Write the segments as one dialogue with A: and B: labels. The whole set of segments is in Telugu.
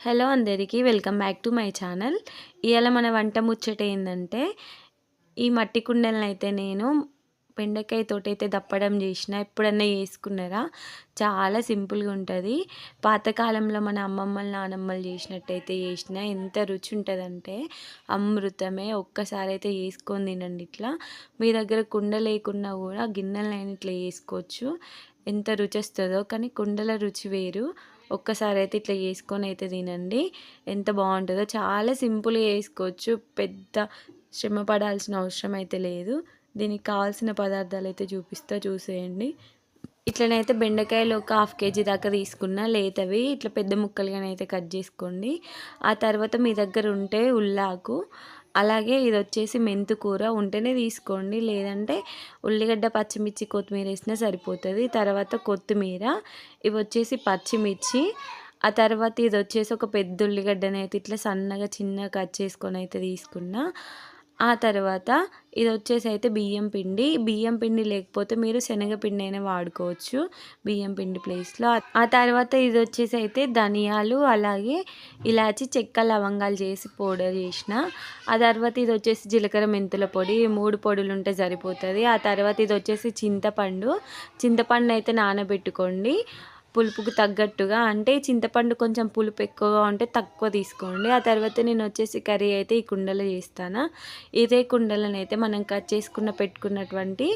A: హలో అందరికీ welcome back to my channel. ఇవాళ మన వంట ముచ్చట ఏంటంటే ఈ మట్టి కుండలను అయితే నేను బెండకాయ తోటైతే దప్పడం చేసిన. ఎప్పుడన్నా వేసుకున్నారా చాలా సింపుల్గా ఉంటుంది. పాతకాలంలో మన అమ్మమ్మలు నానమ్మలు చేసినట్టయితే చేసిన ఎంత రుచి ఉంటుందంటే అమృతమే ఒక్కసారి అయితే వేసుకొని తినండి ఇట్లా. మీ దగ్గర కుండ లేకున్నా కూడా గిన్నెలైన ఇట్లా వేసుకోవచ్చు ఎంత రుచి వస్తుందో కానీ కుండల రుచి వేరు. ఒక్కసారి అయితే ఇట్లా చేసుకొని అయితే తినండి. ఎంత బాగుంటుందో. చాలా సింపుల్గా చేసుకోవచ్చు. పెద్ద శ్రమ పడాల్సిన అవసరం అయితే లేదు. దీనికి కావాల్సిన పదార్థాలు అయితే చూపిస్తా చూసేయండి. ఇట్లనైతే బెండకాయలు ఒక హాఫ్ కేజీ దాకా తీసుకున్న లేతవి ఇట్లా పెద్ద ముక్కలుగానైతే కట్ చేసుకోండి. ఆ తర్వాత మీ దగ్గర ఉంటే ఉల్లాకు. అలాగే ఇది వచ్చేసి మెంతు కూర. ఉంటేనే తీసుకోండి. లేదంటే ఉల్లిగడ్డ పచ్చిమిర్చి కొత్తిమీర వేసినా సరిపోతుంది. తర్వాత కొత్తిమీర ఇవి వచ్చేసి పచ్చిమిర్చి. ఆ తర్వాత ఇది వచ్చేసి ఒక పెద్ద ఉల్లిగడ్డనైతే అయితే ఇట్లా సన్నగా చిన్నగా కట్ చేసుకొని అయితే తీసుకున్నా. ఆ తర్వాత ఇది వచ్చేసి అయితే బియ్యం పిండి. బియ్యం పిండి లేకపోతే మీరు శనగపిండి అయినా వాడుకోవచ్చు బియ్యం పిండి ప్లేస్లో. ఆ తర్వాత ఇది వచ్చేసి అయితే ధనియాలు అలాగే ఇలాచి చెక్క లవంగాలు చేసి పౌడర్ చేసిన. ఆ తర్వాత ఇది వచ్చేసి జీలకర్ర మెంతుల పొడి మూడు పొడులు ఉంటే సరిపోతుంది. ఆ తర్వాత ఇది వచ్చేసి చింతపండు. చింతపండు అయితే నానబెట్టుకోండి. పులుపుకు తగ్గట్టుగా అంటే చింతపండు కొంచెం పులుపు ఎక్కువగా ఉంటే తక్కువ తీసుకోండి. ఆ తర్వాత నేను వచ్చేసి కర్రీ అయితే ఈ కుండలో చేస్తాను. ఇదే కుండలను అయితే మనం కట్ చేసుకున్న పెట్టుకున్నటువంటి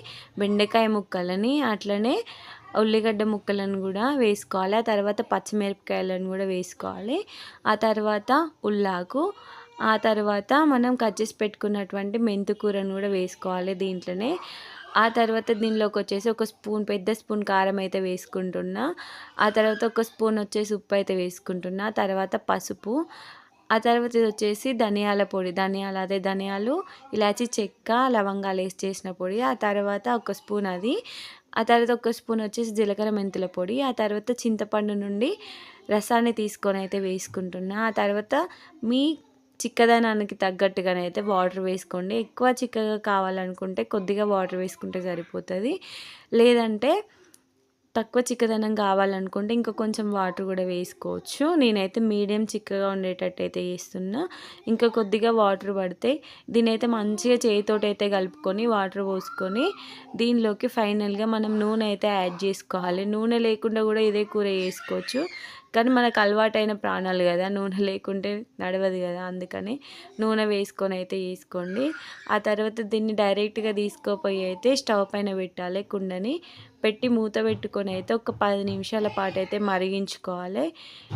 A: బెండకాయ ముక్కలని అట్లనే ఉల్లిగడ్డ ముక్కలను కూడా వేసుకోవాలి. ఆ తర్వాత పచ్చిమిరపకాయలను కూడా వేసుకోవాలి. ఆ తర్వాత ఉల్లాకు ఆ తర్వాత మనం కట్ చేసి పెట్టుకున్నటువంటి మెంతుకూరను కూడా వేసుకోవాలి దీంట్లోనే. ఆ తర్వాత దీనిలోకి వచ్చేసి ఒక స్పూన్ పెద్ద స్పూన్ కారం అయితే వేసుకుంటున్నా. ఆ తర్వాత ఒక స్పూన్ వచ్చేసి ఉప్పు అయితే వేసుకుంటున్నా. తర్వాత పసుపు. ఆ తర్వాత ఇది వచ్చేసి ధనియాల పొడి ధనియాలు అదే ధనియాలు ఇలాచి చెక్క లవంగాలు వేసి చేసిన పొడి. ఆ తర్వాత ఒక స్పూన్ అది. ఆ తర్వాత ఒక స్పూన్ వచ్చేసి జీలకర్ర మెంతుల పొడి. ఆ తర్వాత చింతపండు నుండి రసాన్ని తీసుకొని అయితే వేసుకుంటున్నా. ఆ తర్వాత మీ చిక్కదనానికి తగ్గట్టుగానైతే వాటర్ వేసుకోండి. ఎక్కువ చిక్కగా కావాలనుకుంటే కొద్దిగా వాటర్ వేసుకుంటే సరిపోతుంది. లేదంటే తక్కువ చిక్కదనం కావాలనుకుంటే ఇంకా కొంచెం వాటర్ కూడా వేసుకోవచ్చు. నేనైతే మీడియం చిక్కగా ఉండేటట్టు అయితే వేస్తున్నా ఇంకా కొద్దిగా వాటర్ పడితే దీనైతే మంచిగా చేతితోటి అయితే కలుపుకొని వాటర్ పోసుకొని దీనిలోకి ఫైనల్గా మనం నూనె అయితే యాడ్ చేసుకోవాలి. నూనె లేకుండా కూడా ఇదే కూర వేసుకోవచ్చు కానీ మనకు అలవాటైన ప్రాణాలు కదా నూనె లేకుంటే నడవదు కదా అందుకని నూనె వేసుకొని అయితే వేసుకోండి. ఆ తర్వాత దీన్ని డైరెక్ట్గా తీసుకోపోయి అయితే స్టవ్ పైన పెట్టాలి కుండని పెట్టి మూత పెట్టుకొని అయితే ఒక పది నిమిషాల పాటు అయితే మరిగించుకోవాలి.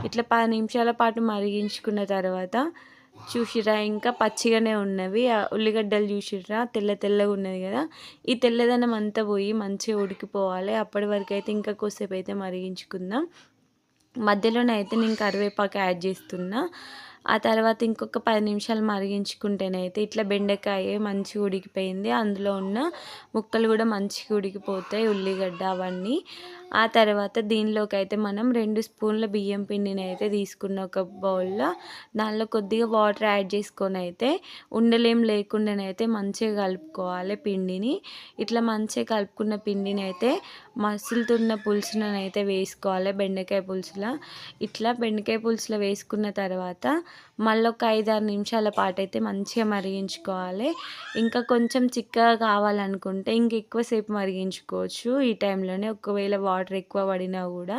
A: ఇట్లా పది నిమిషాల పాటు మరిగించుకున్న తర్వాత చూసిరా ఇంకా పచ్చిగానే ఉన్నవి ఉల్లిగడ్డలు చూసిరా తెల్ల తెల్లగా ఉన్నది కదా ఈ తెల్లదనం అంతా పోయి మంచిగా ఉడికిపోవాలి. అప్పటి వరకు అయితే ఇంకా కొద్దిసేపు అయితే మరిగించుకుందాం. మధ్యలోనైతే నేను కరివేపాకు యాడ్ చేస్తున్నా. ఆ తర్వాత ఇంకొక పది నిమిషాలు మరిగించుకుంటేనైతే ఇట్లా బెండకాయ మంచిగా ఉడికిపోయింది. అందులో ఉన్న ముక్కలు కూడా మంచిగా ఉడికిపోతాయి ఉల్లిగడ్డ అవన్నీ. ఆ తర్వాత దీనిలోకి అయితే మనం రెండు స్పూన్ల బియ్యం పిండిని అయితే తీసుకున్న ఒక బౌల్లో దానిలో కొద్దిగా వాటర్ యాడ్ చేసుకొని అయితే ఉండలేం లేకుండానైతే మంచిగా కలుపుకోవాలి పిండిని. ఇట్లా మంచిగా కలుపుకున్న పిండిని అయితే మసులుతున్న పులుసునైతే వేసుకోవాలి బెండకాయ పులుసులో. ఇట్లా బెండకాయ పులుసులో వేసుకున్న తర్వాత మళ్ళీ ఒక ఐదారు నిమిషాల పాటు అయితే మంచిగా మరిగించుకోవాలి. ఇంకా కొంచెం చిక్కగా కావాలనుకుంటే ఇంక ఎక్కువసేపు మరిగించుకోవచ్చు ఈ టైంలోనే. ఒకవేళ వాటర్ ఎక్కువ పడినా కూడా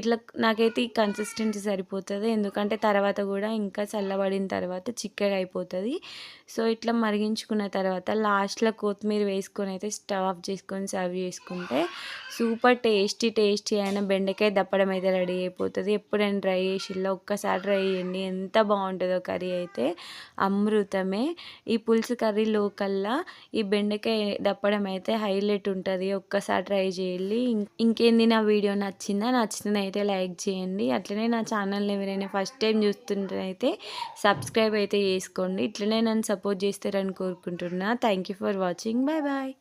A: ఇట్లా నాకైతే ఈ కన్సిస్టెన్సీ సరిపోతుంది. ఎందుకంటే తర్వాత కూడా ఇంకా చల్లబడిన తర్వాత చిక్కగా అయిపోతుంది. సో ఇట్లా మరిగించుకున్న తర్వాత లాస్ట్లో కొత్తిమీర వేసుకొని అయితే స్టవ్ ఆఫ్ చేసుకొని సర్వ్ చేసుకుంటే సూపర్ టేస్టీ టేస్టీ అయిన బెండకాయ దప్పడం అయితే రెడీ అయిపోతుంది. ఎప్పుడైనా ట్రై చేసిల్లో ఒక్కసారి ట్రై చేయండి. ఎంత బాగుంది బాగుంటుందో. కర్రీ అయితే. అమృతమే. ఈ పులుసు కర్రీ లోకల్లా. ఈ బెండకాయ దప్పడం అయితే హైలైట్ ఉంటుంది. ఒక్కసారి ట్రై చేయాలి ఇంకేంది నా వీడియో నచ్చిందా? నచ్చిందని అయితే లైక్ చేయండి. అట్లనే నా ఛానల్ని ఎవరైనా ఫస్ట్ టైం చూస్తుంటే సబ్స్క్రైబ్ అయితే చేసుకోండి. ఇట్లనే నన్ను సపోర్ట్ చేస్తారని కోరుకుంటున్నా. Thank you for watching. Bye bye.